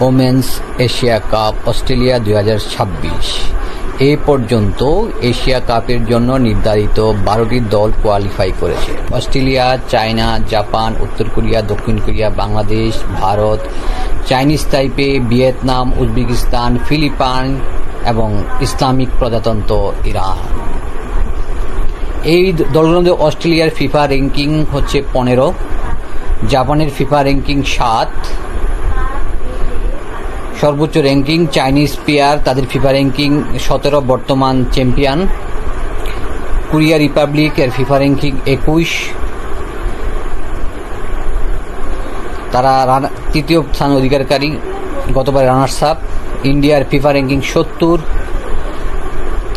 Women's Asia cup Australia দুই হাজার ছাব্বিশ। এ পর্যন্ত এশিয়া কাপের জন্য নির্ধারিত বারোটি দল কোয়ালিফাই করেছে। অস্ট্রেলিয়া, চায়না, জাপান, উত্তর কোরিয়া, দক্ষিণ Korea, Bangladesh, Bharat, Chinese Taipei Vietnam, Uzbekistan, Philippines এবং ইসলামিক প্রজাতন্ত্র ইরান। এই দলগুলোর মধ্যে অস্ট্রেলিয়ার ফিফা র্যাঙ্কিং হচ্ছে পনেরো, জাপানের ফিফা র্যাঙ্কিং সাত সর্বোচ্চ র্যাঙ্কিং চাইনিজ পেয়ার তাদের ফিফা র্যাঙ্কিং সতেরো, বর্তমান চ্যাম্পিয়ন কোরিয়া রিপাবলিক এর ফিফা র্যাঙ্কিং একুশ। তারা তৃতীয় স্থান অধিকারকারী গতবার রানার্স আপ ইন্ডিয়ার ফিফা র্যাঙ্কিং সত্তর।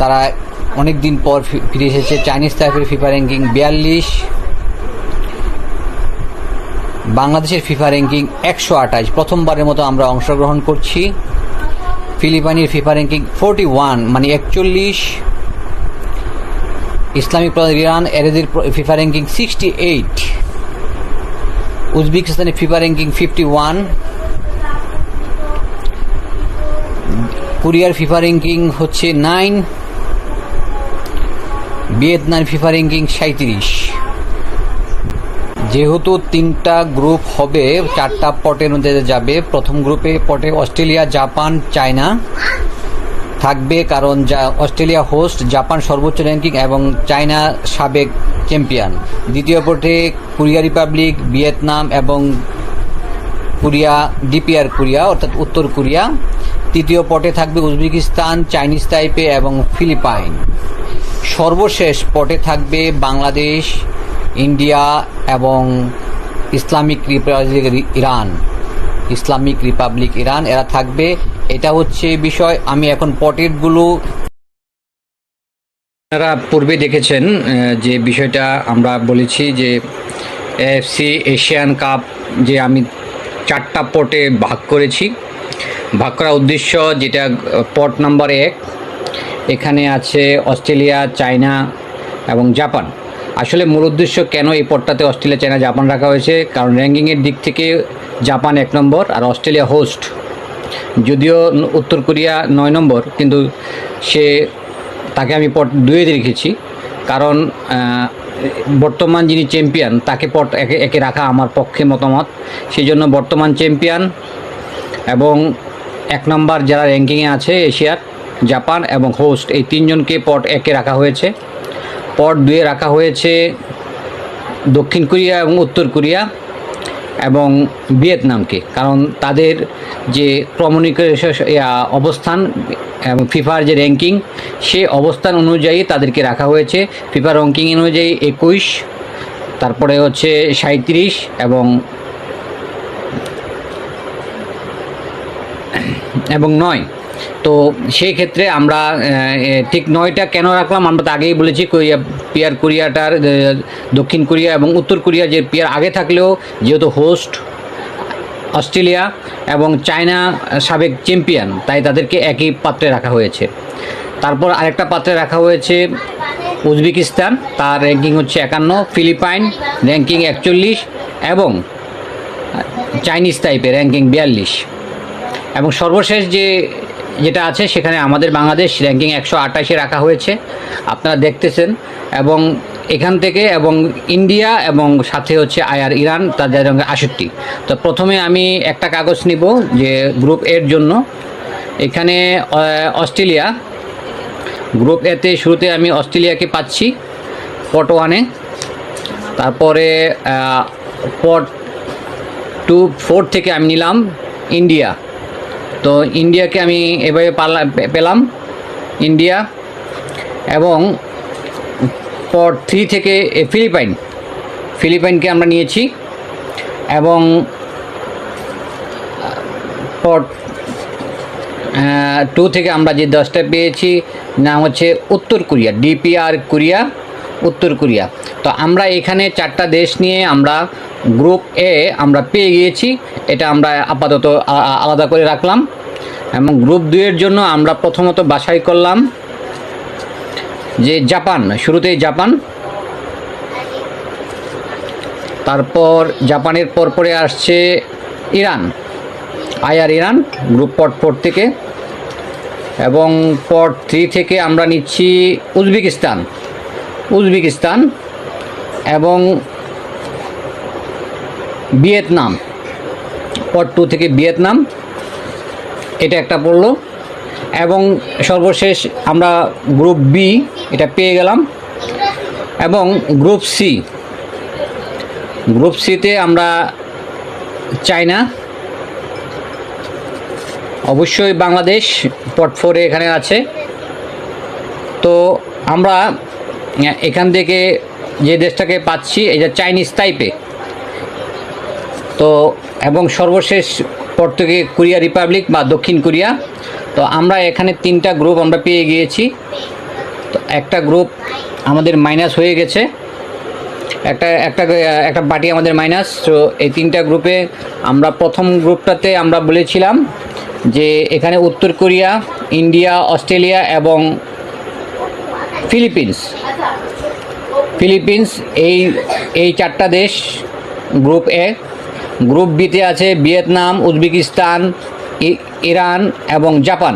তারা অনেক দিন পর ফিরে এসেছে। চাইনিজ টাইপের ফিফা র্যাঙ্কিং বিয়াল্লিশ। বাংলাদেশের ফিফা র্যাঙ্কিং একশো আঠাশ। প্রথমবারের মতো আমরা অংশগ্রহণ করছি। ফিলিপাইনের ফিফা র্যাঙ্কিং ফোরটি ওয়ান মানে একচল্লিশ। ইসলামিক প্রধান ইরান, এরেদের ফিফা র্যাঙ্কিং সিক্সটি এইট। উজবেকিস্তানের ফিফা র্যাঙ্কিং ফিফটি ওয়ান। কোরিয়ার ফিফা র্যাঙ্কিং হচ্ছে নাইন। ভিয়েতনাম ফিফা র্যাঙ্কিং সাঁত্রিশ যেহেতু তিনটা গ্রুপ হবে, চারটা পটের মধ্যে যাবে। প্রথম গ্রুপে পটে অস্ট্রেলিয়া, জাপান, চায়না থাকবে, কারণ যা অস্ট্রেলিয়া হোস্ট জাপান সর্বোচ্চ র্যাঙ্কিং এবং চায়না সাবেক চ্যাম্পিয়ন দ্বিতীয় পটে কোরিয়া রিপাবলিক ভিয়েতনাম এবং কোরিয়া, ডিপিআর কোরিয়া, অর্থাৎ উত্তর কোরিয়া। তৃতীয় পটে থাকবে উজবেকিস্তান, চাইনিজ তাইপে এবং ফিলিপাইন। সর্বশেষ পটে থাকবে বাংলাদেশ ইন্ডিয়া এবং Islamic republic Iran, Islamic republic Iran, এরা থাকবে। এটা হচ্ছে বিষয়। আমি এখন পটেরগুলো আপনারা পূর্বে দেখেছেন যে বিষয়টা আমরা বলেছি যে এএফসি এশিয়ান কাপ যে আমি চারটা পটে ভাগ করেছি। ভাগ করার উদ্দেশ্য যেটা পট নাম্বার এক, এখানে আছে অস্ট্রেলিয়া, চায়না এবং জাপান। আসলে মূল উদ্দেশ্য কেন এই পটটাতে অস্ট্রেলিয়া, চায়না, জাপান রাখা হয়েছে? কারণ র্যাঙ্কিংয়ের দিক থেকে জাপান এক নম্বর আর অস্ট্রেলিয়া হোস্ট যদিও উত্তর কোরিয়া নয় নম্বর, কিন্তু সে, তাকে আমি পট দুয়ে রেখেছি। কারণ বর্তমান যিনি চ্যাম্পিয়ন তাকে পট একে একে রাখা আমার পক্ষে মতামত। সেই জন্য বর্তমান চ্যাম্পিয়ন এবং এক নম্বর যারা র্যাঙ্কিংয়ে আছে এশিয়ার, জাপান এবং হোস্ট এই তিনজনকে পট একে রাখা হয়েছে। পট দুয়ে রাখা হয়েছে দক্ষিণ কোরিয়া এবং উত্তর কোরিয়া এবং ভিয়েতনামকে। কারণ তাদের যে কমিউনিকেশন অবস্থান এবং ফিফার যে র্যাঙ্কিং সে অবস্থান অনুযায়ী তাদেরকে রাখা হয়েছে। ফিফার র্যাঙ্কিং অনুযায়ী একুশ, তারপরে হচ্ছে সাঁত্রিশ এবং এবং নয়। তো সেই ক্ষেত্রে আমরা ঠিক নয়টা কেন রাখলাম? আমরা তো আগেই বলেছি, কোরিয়া, পিয়ার কোরিয়াটার দক্ষিণ কোরিয়া এবং উত্তর কোরিয়া যে পিয়ার আগে থাকলেও যেহেতু হোস্ট অস্ট্রেলিয়া এবং চায়না সাবেক চ্যাম্পিয়ন, তাই তাদেরকে একই পাত্রে রাখা হয়েছে। তারপর আরেকটা পাত্রে রাখা হয়েছে উজবেকিস্তান, তার র্যাঙ্কিং হচ্ছে একান্ন, ফিলিপাইন র্যাঙ্কিং একচল্লিশ এবং চাইনিজ টাইপের র্যাঙ্কিং বিয়াল্লিশ। এবং সর্বশেষ যে যেটা আছে সেখানে আমাদের বাংলাদেশ র্যাঙ্কিং একশো আটাশে রাখা হয়েছে। আপনারা দেখতেছেন এবং এখান থেকে এবং ইন্ডিয়া এবং সাথে হচ্ছে আয়ার ইরান, তাদের রঙে আষট্টি। তো প্রথমে আমি একটা কাগজ নিব যে গ্রুপ এর জন্য। এখানে অস্ট্রেলিয়া। গ্রুপ এতে শুরুতে আমি অস্ট্রেলিয়াকে পাচ্ছি পট ওয়ানে তারপরে পট টু ফোর থেকে আমি নিলাম ইন্ডিয়া তো ইন্ডিয়াকে আমি এভাবে পালা পেলাম। ইন্ডিয়া এবং পর থ্রি থেকে ফিলিপাইন। ফিলিপাইনকে আমরা নিয়েছি এবং পট টু থেকে আমরা যে দশটা পেয়েছি, নাম হচ্ছে উত্তর কোরিয়া, ডিপিআর কোরিয়া, উত্তর কোরিয়া। তো আমরা এখানে চারটা দেশ নিয়ে আমরা গ্রুপ এ আমরা পেয়ে গিয়েছি, এটা আমরা আপাতত আলাদা করে রাখলাম। এবং গ্রুপ দুইয়ের জন্য আমরা প্রথমত বাছাই করলাম যে জাপান, শুরুতেই জাপান। তারপর জাপানের পরপরে আসছে Iran. IR Iran group pot four থেকে। এবং পট থ্রি থেকে আমরা নিচ্ছি উজবেকিস্তান। উজবেকিস্তান এবং ভিয়েতনাম। পট টু থেকে ভিয়েতনাম। এটা একটা পড়ল। এবং সর্বশেষ আমরা গ্রুপ বি এটা পেয়ে গেলাম। এবং গ্রুপ সি গ্রুপ সিতে আমরা চায়না। অবশ্যই বাংলাদেশ পট ফোরে এখানে আছে। তো আমরা এখান থেকে যে দেশটাকে পাচ্ছি, এটা চাইনিজ তাইপে তো, এবং সর্বশেষ পর থেকে কোরিয়া রিপাবলিক বা দক্ষিণ কোরিয়া। তো আমরা এখানে তিনটা গ্রুপ আমরা পেয়ে গিয়েছি। তো একটা গ্রুপ আমাদের মাইনাস হয়ে গেছে। একটা একটা একটা পার্টি আমাদের মাইনাস তো এই তিনটা গ্রুপে আমরা প্রথম গ্রুপটাতে আমরা বলেছিলাম যে এখানে উত্তর কোরিয়া, ইন্ডিয়া, অস্ট্রেলিয়া এবং ফিলিপিন্স। ফিলিপিন্স এই এই চারটা দেশ গ্রুপ এ গ্রুপ বিতে আছে ভিয়েতনাম, উজবেকিস্তান ইরান এবং জাপান।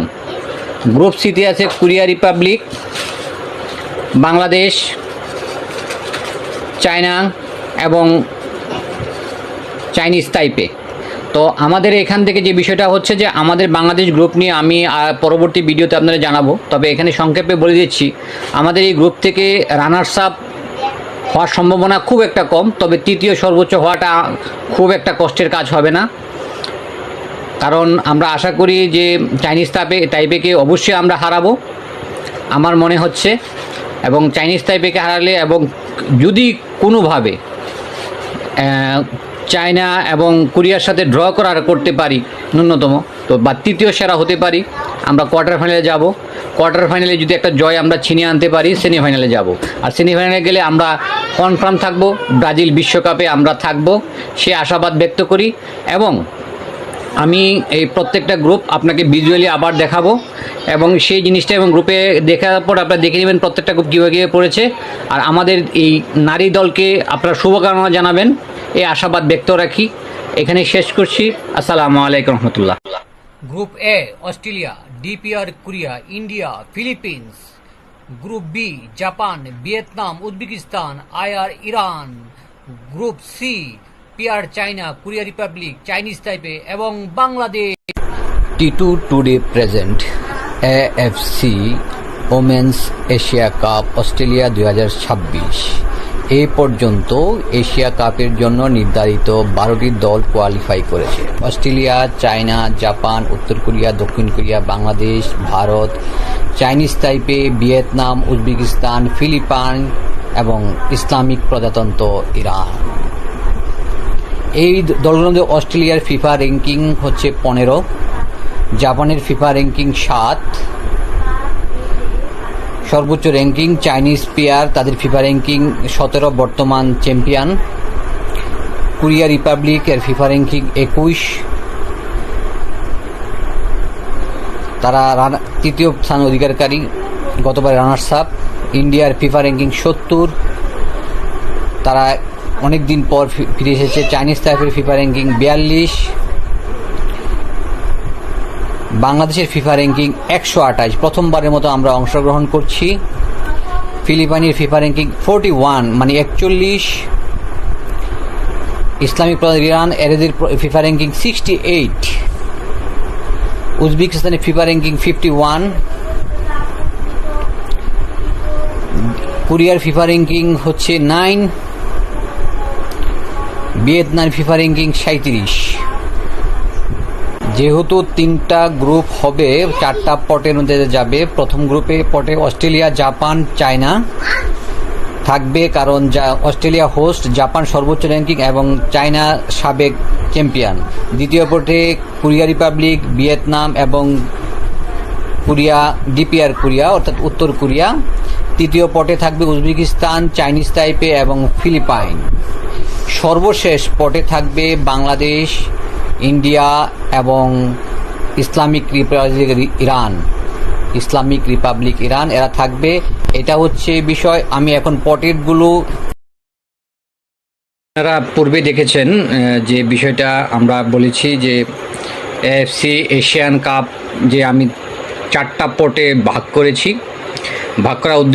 গ্রুপ সিতে আছে কোরিয়া রিপাবলিক, বাংলাদেশ, চায়না এবং চাইনিজ তাইপে। তো আমাদের এখান থেকে যে বিষয়টা হচ্ছে যে আমাদের বাংলাদেশ গ্রুপ নিয়ে আমি পরবর্তী ভিডিওতে আপনারা জানাব। তবে এখানে সংক্ষেপে বলে দিচ্ছি, আমাদের এই গ্রুপ থেকে রানার্স আপ হওয়ার সম্ভাবনা খুব একটা কম, তবে তৃতীয় সর্বোচ্চ হওয়াটা খুব একটা কষ্টের কাজ হবে না। কারণ আমরা আশা করি যে চাইনিজ তাপে টাইপেকে অবশ্যই আমরা হারাবো, আমার মনে হচ্ছে। এবং চাইনিজ টাইপেকে হারালে এবং যদি কোনোভাবে চায়না এবং কোরিয়ার সাথে ড্র করার করতে পারি ন্যূনতম, তো বা তৃতীয় সেরা হতে পারি, আমরা কোয়ার্টার ফাইনালে যাব। কোয়ার্টার ফাইনালে যদি একটা জয় আমরা ছিনিয়ে আনতে পারি সেমিফাইনালে যাব। আর সেমিফাইনালে গেলে আমরা কনফার্ম থাকব, ব্রাজিল বিশ্বকাপে আমরা থাকব, সে আশাবাদ ব্যক্ত করি। এবং আমি এই প্রত্যেকটা গ্রুপ আপনাকে ভিজুয়ালি আবার দেখাবো। এবং সেই জিনিসটা এবং গ্রুপে দেখার পর আপনারা দেখে নেবেন প্রত্যেকটা গ্রুপ কীভাবে কীভাবে পড়েছে। আর আমাদের এই নারী দলকে আপনারা শুভকামনা জানাবেন, এই আশাবাদ ব্যক্ত রাখি। এখানে শেষ করছি। আসসালামু আলাইকুম রহমতুল্লাহ। Group A Australia DPR Korea India Philippines group B Japan Vietnam Uzbekistan IR Iran group C PR China Korea republic Chinese Taipei এবং Bangladesh T two today present AFC women's Asia cup Australia দুই হাজার ছাব্বিশ। এ পর্যন্ত Asia কাপের জন্য নির্ধারিত বারোটি দল কোয়ালিফাই করেছে। অস্ট্রেলিয়া, চায়না, জাপান, উত্তর কোরিয়া, দক্ষিণ Korea, Bangladesh, Bharat, Chinese Taipei, Vietnam, Uzbekistan, Philippines এবং ইসলামিক প্রজাতন্ত্র ইরান। এই দলগুলোর মধ্যে অস্ট্রেলিয়ার ফিফা র্যাঙ্কিং হচ্ছে পনেরো, জাপানের ফিফা র্যাঙ্কিং সাত সর্বোচ্চ র্যাঙ্কিং চাইনিজ পেয়ার তাদের ফিফা র্যাঙ্কিং সতেরো, বর্তমান চ্যাম্পিয়ন কোরিয়া রিপাবলিক এর ফিফা র্যাঙ্কিং একুশ। তারা তৃতীয় স্থান অধিকারকারী, গতবার রানার্স আপ ইন্ডিয়ার ফিফা র্যাঙ্কিং সত্তর। তারা অনেক দিন পর ফিরে এসেছে চাইনিজ টাইপের ফিফা র্যাঙ্কিং বিয়াল্লিশ। বাংলাদেশের ফিফা র্যাঙ্কিং একশো আঠাশ। প্রথমবারের মতো আমরা অংশগ্রহণ করছি। ফিলিপাইনের ফিফা র্যাঙ্কিং ফোরটি ওয়ান মানে একচল্লিশ। ইসলামিক প্রধান ইরান, এরেদের ফিফা র্যাঙ্কিং সিক্সটি এইট। উজবেকিস্তানের ফিফা র্যাঙ্কিং ফিফটি ওয়ান। কোরিয়ার ফিফা র্যাঙ্কিং হচ্ছে নাইন। ভিয়েতনাম ফিফা র্যাঙ্কিং সাঁত্রিশ যেহেতু তিনটা গ্রুপ হবে, চারটা পটের মধ্যে যাবে। প্রথম গ্রুপে পটে অস্ট্রেলিয়া, জাপান, চায়না থাকবে, কারণ যা অস্ট্রেলিয়া হোস্ট জাপান সর্বোচ্চ র্যাঙ্কিং এবং চায়না সাবেক চ্যাম্পিয়ন দ্বিতীয় পটে কোরিয়া রিপাবলিক ভিয়েতনাম এবং কোরিয়া, ডিপিআর কোরিয়া, অর্থাৎ উত্তর কোরিয়া। তৃতীয় পটে থাকবে উজবেকিস্তান, চাইনিজ টাইপে এবং ফিলিপাইন। সর্বশেষ পটে থাকবে বাংলাদেশ ইন্ডিয়া এবং Islamic republic Iran, Islamic republic Iran এরা থাকবে। এটা হচ্ছে বিষয়। আমি এখন পটেরগুলো আপনারা পূর্বে দেখেছেন যে বিষয়টা আমরা বলেছি যে এফসি এশিয়ান কাপ যে আমি চারটা পটে ভাগ করেছি। ভাগ করার উদ্দেশ্য